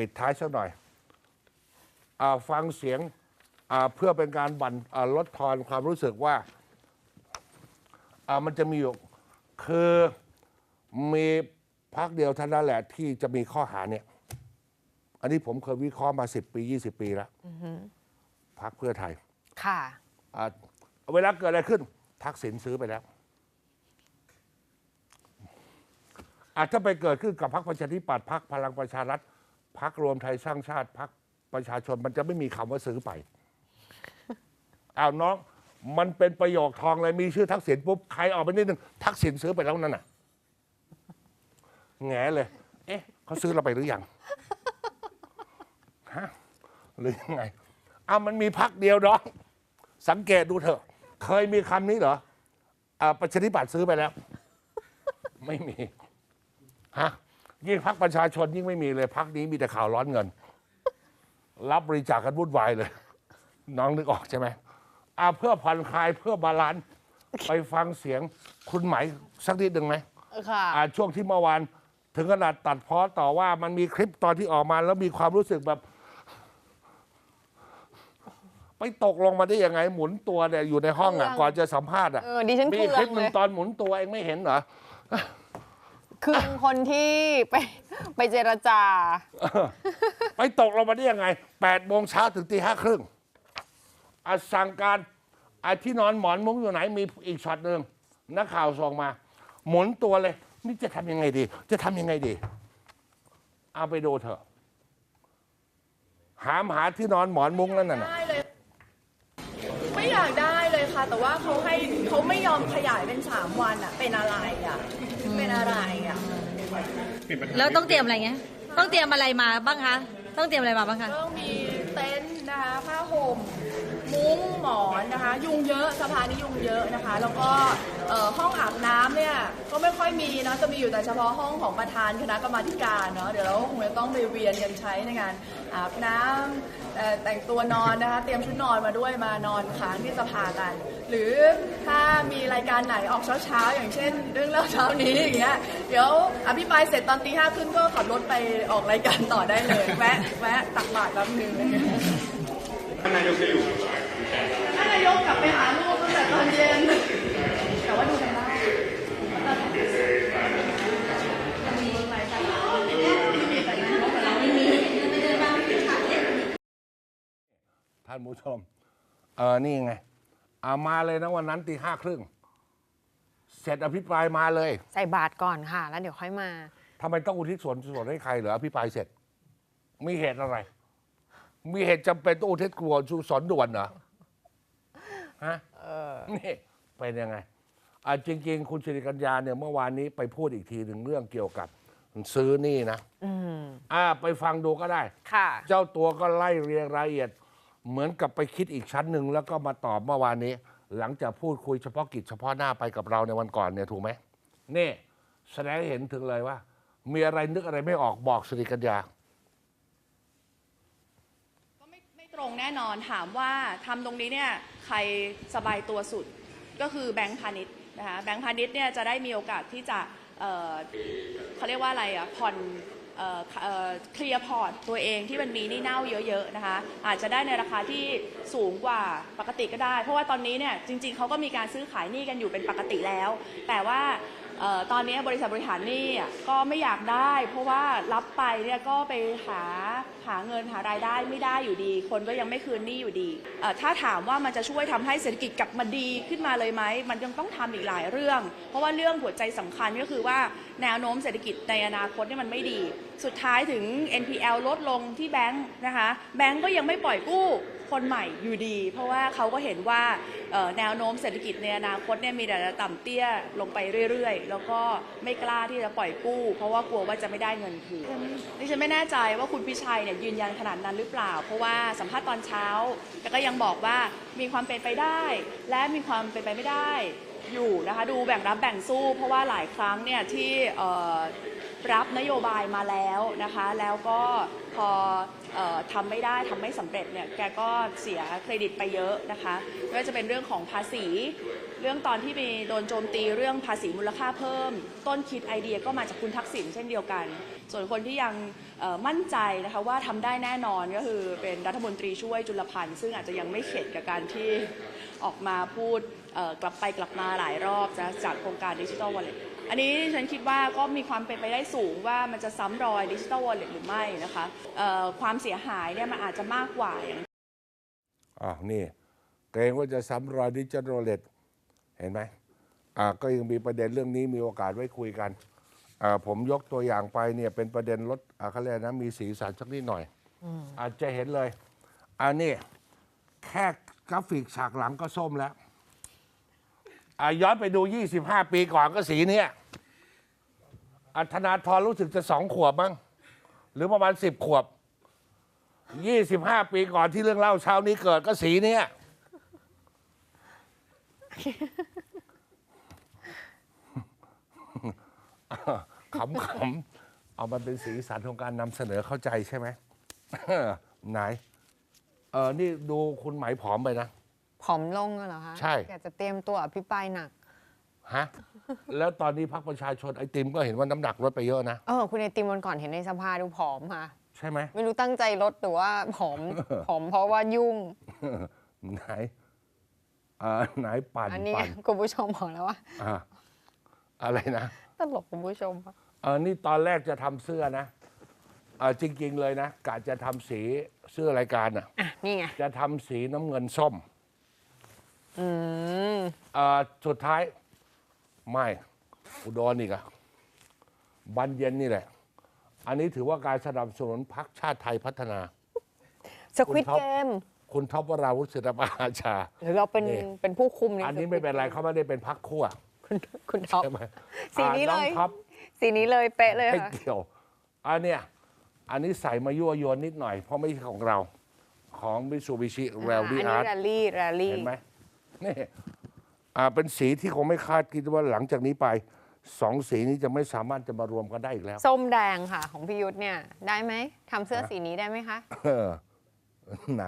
ปิดท้ายสักหน่อยอาฟังเสียงอ่าเพื่อเป็นการบันอ่าลดทอนความรู้สึกว่าอ่ามันจะมีอยู่คือมีพักเดียวเท่านั้นแหละที่จะมีข้อหาเนี่ย อันนี้ผมเคยวิเคราะห์มา10ปี20ปีแล้วพักเพื่อไทย ค่ะอ่าเวลาเกิดอะไรขึ้น ทักษิณซื้อไปแล้ว อาจจะถ้าไปเกิดขึ้นกับพรรคประชาธิปัตย์พรรคพลังประชารัฐ พรรครวมไทยสร้างชาติพรรคประชาชนมันจะไม่มีคำว่าซื้อไปอ้าวน้อง มันเป็นประโยคทองเลยมีชื่อทักษิณปุ๊บใครออกไปนิดนึงทักษิณซื้อไปแล้วนั่นน่ะแงเลย เอ๊ะเขาซื้อเราไปหรือยังฮะหรือยังไงอ้าวมันมีพักเดียวน้อง สังเกตดูเถอะ เคยมีคำนี้เหรออ่าประชาธิปัตย์ซื้อไปแล้ว ไม่มีฮะ ยิ่งพักประชาชนยิ่งไม่มีเลยพักนี้มีแต่ข่าวร้อนเงิน รับบริจาคกันวุ่นวายเลย น้องนึกออกใช่ไหมอ่าเพื่อผ่อนคลายเพื่อบาลานซ์ไปฟังเสียงคุณไหมายสักนิดหนึ่งไหมค่ะ อ่าช่วงที่เมื่อวานถึงขนาดตัดเพอต่อว่ามันมีคลิปตอนที่ออกมาแล้วมีความรู้สึกแบบ ไปตกลงมาได้ยังไง หมุนตัวเนี่ยอยู่ในห้องอะเครื่องก่อนจะสัมภาษณ์อะเออดิฉันมีเครื่คอลิงปหเลนึ่งยตอนหมุนตัวเองไม่เห็นเหรอ คือคนที่ไปไปเจรจา ไปตกลงมาได้ยังไงแปดโมงเช้าถึงตีห้าครึ่งอะสั่งการอะที่นอนหมอนมุ้งอยู่ไหนมีอีกช็อตหนึ่งนักข่าวส่งมา หมุนตัวเลย นี่จะทำยังไงดี จะทำยังไงดี เอาไปดูเถอะ หามหาที่นอนหมอนมุ้งนั่นน่ะ ได้เลย ไม่อยากได้เลย ค่ะ แต่ว่าเขาให้เขาไม่ยอมขยายเป็นสามวันอะ เป็นอะไรอะ เป็นอะไรอะ แล้วต้องเตรียมอะไรเงี้ย ต้องเตรียมอะไรมาบ้างคะ ต้องเตรียมอะไรมาบ้างคะต้องมีเต็นท์นะคะผ้าห่มมุ้ง หมอนนะคะ ยุงเยอะสะพานนี้ยุงเยอะนะคะ แล้วก็ห้องอาบน้ำเนี่ยก็ไม่ค่อยมีนะจะมีอยู่แต่เฉพาะห้องของประธานคณะกรรมาการเนาะเดี๋ยวเราคงจะต้องไปเวียนกันใช้ในงานอาบน้ำแต่งตัวนอนนะคะ เตรียมชุดนอนมาด้วยมานอนค้างที่สภากัน หรือถ้ามีรายการไหนออกเช้าๆอย่างเช่น เรื่องเล่าเช้านี้อย่างเงี้ยเดี๋ยวอภิปรายเสร็จตอนตีห้าครึ่งก็ขับรถไปออกรายการต่อได้เลยแวะแวะตักบาตรแป๊บนึงอะไรเงี้ยท่านนายกจะอยู่ ท่านนายกกลับไปหาลูกตั้งแต่ตอนเย็น แต่ว่าดูกันได้ท่านผู้ชม เออนี่ไงเอามาเลยนะวันนั้นตีห้าครึ่ง เสร็จอภิปรายมาเลย ใส่บาตรก่อนค่ะ แล้วเดี๋ยวค่อยมาทำไมต้องอุทิศส่วนส่วนให้ใครเหรออภิปรายเสร็จ มีเหตุอะไร มีเหตุจำเป็นต้องอุทิศกลัวชูสอนด่วนเหรอ ฮะนี่เป็นยังไงอะจริง ๆ คุณสิริกัญญาเนี่ยเมื่อวานนี้ไปพูดอีกทีหนึ่งเรื่องเกี่ยวกับซื้อนี่นะอืมอ่า ไปฟังดูก็ได้ ค่ะ เจ้าตัวก็ไล่เรียงรายละเอียด เหมือนกับไปคิดอีกชั้นหนึ่งแล้วก็มาตอบเมื่อวานนี้ หลังจากพูดคุยเฉพาะกิจเฉพาะหน้าไปกับเราในวันก่อนเนี่ยถูกไหมนี่ แสดงให้เห็นถึงเลยว่า มีอะไรนึกอะไรไม่ออกบอกสิริกัญญา ก็ไม่ไม่ตรง แน่นอนถามว่าทำตรงนี้เนี่ยใครสบายตัวสุดก็คือแบงค์พาณิชย์นะคะแบงค์พาณิชย์เนี่ยจะได้มีโอกาสที่จะเเขาเรียกว่าอะไรอะผ่อนเเเคลียร์พอร์ตตัวเองที่มันมีนี้เน่าเยอะๆนะคะอาจจะได้ในราคาที่สูงกว่าปกติก็ได้ เพราะว่าตอนนี้เนี่ยจริงๆเขาก็มีการซื้อขายนี้กันอยู่เป็นปกติแล้ว แต่ว่า ออตอนนี้บริษัทบริหารหนี้อ่ก็ไม่อยากได้ เพราะว่ารับไปเนี่ยก็ไปหาหาเงินหารายได้ไม่ได้อยู่ดี คนก็ยังไม่คืนหนี้อยู่ดีถ้าถามว่ามันจะช่วยทำให้เศรษฐกิจกลับมาดีขึ้นมาเลยไหมมันยังต้องทำอีกหลายเรื่อง เพราะว่าเรื่องหัวใจสำคัญก็คือว่าแนวโน้มเศรษฐกิจในอนาคตเนี่ยมันไม่ดี สุดท้ายถึง NPL ลดลงที่แบงค์นะคะแบงค์ก็ยังไม่ปล่อยกู้คนใหม่อยู่ดี เพราะว่าเขาก็เห็นว่า แนวโน้มเศรษฐกิจในอนาคตเนี่ยมีแต่จะต่ำเตี้ยลงไปเรื่อยๆ แล้วก็ไม่กล้าที่จะปล่อยกู้ เพราะว่ากลัวว่าจะไม่ได้เงินคืนดิฉันไม่แน่ใจว่าคุณพิชัยเนี่ยยืนยันขนาดนั้นหรือเปล่า เพราะว่าสัมภาษณ์ตอนเช้าแกก็ยังบอกว่ามีความเป็นไปได้ และมีความเป็นไปไม่ได้อยู่นะคะดูแบ่งรับแบ่งสู้ เพราะว่าหลายครั้งเนี่ยที่ รับนโยบายมาแล้วนะคะ แล้วก็พอออทำไม่ได้ทำไม่สำเร็จเนี่ยแกก็เสียเครดิตไปเยอะนะคะไม่ว่าจะเป็นเรื่องของภาษี เรื่องตอนที่มีโดนโจมตีเรื่องภาษีมูลค่าเพิ่ม ต้นคิดไอเดียก็มาจากคุณทักษิณเช่นเดียวกัน ส่วนคนที่ยังมั่นใจนะคะว่าทำได้แน่นอนก็คือเป็นรัฐมนตรีช่วยจุลพันธ์ซึ่งอาจจะยังไม่เข็ดกับการที่ออกมาพูด กลับไปกลับมาหลายรอบนะจากโครงการดิจิทัลวอลเล็ตอันนี้ฉันคิดว่าก็มีความเป็นไปได้สูงว่ามันจะซ้ำรอยดิจิทัลวอลเล็ตหรือไม่นะคะเอ่อความเสียหายเนี่ยมันอาจจะมากกว่าอย่างอ้าวนี่เกรงว่าจะซ้ำรอยดิจิทัลเลตเห็นไหมอ่าก็ยังมีประเด็นเรื่องนี้มีโอกาสไว้คุยกันอ่าผมยกตัวอย่างไปเนี่ยเป็นประเด็นลดอ่าเขาเรียกนะมีสีสันสักนิดหน่อยอาจจะเห็นเลยอันนี้แค่กราฟิกฉากหลังก็ส้มแล้ว อ่าย้อนไปดู 25 ปีก่อนก็สีเนี้ยอัธนาธรรู้สึกจะสองขวบมั้งหรือประมาณสิบขวบ 25 ปีก่อนที่เรื่องเล่าเช้านี้เกิดก็สีเนี้ยขำๆ เอามันเป็นสีสันของการนำเสนอเข้าใจใช่ไหม ไหน เออนี่ดูคุณไหมายผอมไปนะ อมลงอะเหรอคะใช่แกจะเตรียมตัวอภิปรายหนัก ฮะ แล้วตอนนี้พรรคประชาชนไอติมก็เห็นว่าน้ำหนักลดไปเยอะนะ เออ คุณไอติมวันก่อนเห็นในสภาดูผอมค่ะ ใช่ไหม ไม่รู้ตั้งใจลดหรือว่าผอม ผอมเพราะว่ายุ่ง ไหนเออไหนปั่นอันนี้ปั่นคุณผู้ชมบอกแล้วว่า อะอะไรนะตลกคุณผู้ชมอะเออนี่ตอนแรกจะทำเสื้อนะเออจริง ๆ เลยนะกะจะทำสีเสื้อรายการอะ อะนี่ไง จะทำสีน้ำเงินส้ม อืมเออสุดท้าย ไม่อุดรอีกอะบันเย็นนี่แหละ อันนี้ถือว่าการสนับสนุนพรรคชาติไทยพัฒนา สควิตคุณท็อป เกมคุณท็อปวราวุฒิศิลปอาชา หรือเราเป็นนี่ เป็นผู้คุมใน อันนี้ Squid ไม่เป็นไร Game เขาไม่ได้เป็นพรรคขั้วคุณคุณท็อป ใช่ไหมสีนี้อ่าเลยองท็อป สีนี้เลยเป๊ะเลยไม่ค่ะ เกี่ยว อันเนี้ย อันนี้ใส่มายั่วยวนนิดหน่อย เพราะไม่ใช่ของเรา ของมิซูบิชิแรลอัลี่นอานี้ร์ตแรลลี่แรลลี่ เห็นไหม นี่อ่าเป็นสีที่คงไม่คาดคิดว่าหลังจากนี้ไปสองสีนี้จะไม่สามารถจะมารวมกันได้อีกแล้ว ส้มแดงค่ะ ของพี่ยุทธเนี่ย ได้ไหมทำเสื้อสีนี้ได้ไหมคะ เออไหน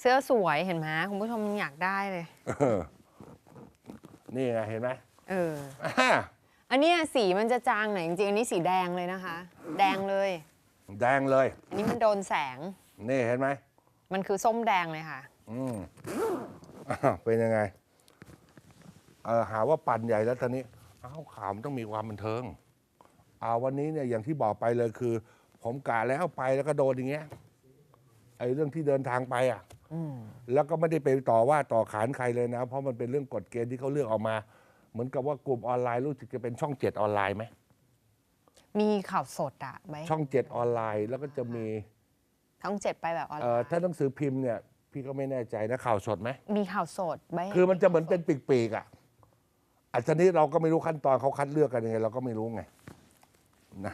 เสื้อสวยเห็นไหมคุณผู้ชมยังอยากได้เลย เออนี่ไงเห็นไหมเออ อ่าอันเนี้ยสีมันจะจางหน่อยจริงๆ อันนี้สีแดงเลยนะคะ แดงเลย แดงเลย อันนี้มันโดนแสง นี่เห็นไหม มันคือส้มแดงเลยค่ะ อืมอ้าวเป็นยังไงเออหาว่าปั่นใหญ่แล้วตอนนี้เอ้าข่าวมันต้องมีความบันเทิงเอาวันนี้เนี่ยอย่างที่บอกไปเลยคือ ผมกะแล้วไปแล้วก็โดนอย่างเงี้ยไอ้เรื่องที่เดินทางไปอะแล้วก็ไม่ได้ไปต่อว่าต่อขานใครเลยนะ เพราะมันเป็นเรื่องกฎเกณฑ์ที่เขาเลือกออกมา เหมือนกับว่ากลุ่มออนไลน์รู้สึกจะเป็นช่องเจ็ดออนไลน์ไหมมีข่าวสดอะไว้ช่องเจ็ดออนไลน์แล้วก็จะมีทั้งเจ็ดไปแบบออนไลเอ่อน์ถ้าหนังสือพิมพ์เนี่ย พี่ก็ไม่แน่ใจนะข่าวสดไหม มีข่าวสดไว้คือมันจะเหมือนเป็นปีกๆอะอันนี้เราก็ไม่รู้ขั้นตอนเขาคัดเลือกกันยังไงเราก็ไม่รู้ไงไหน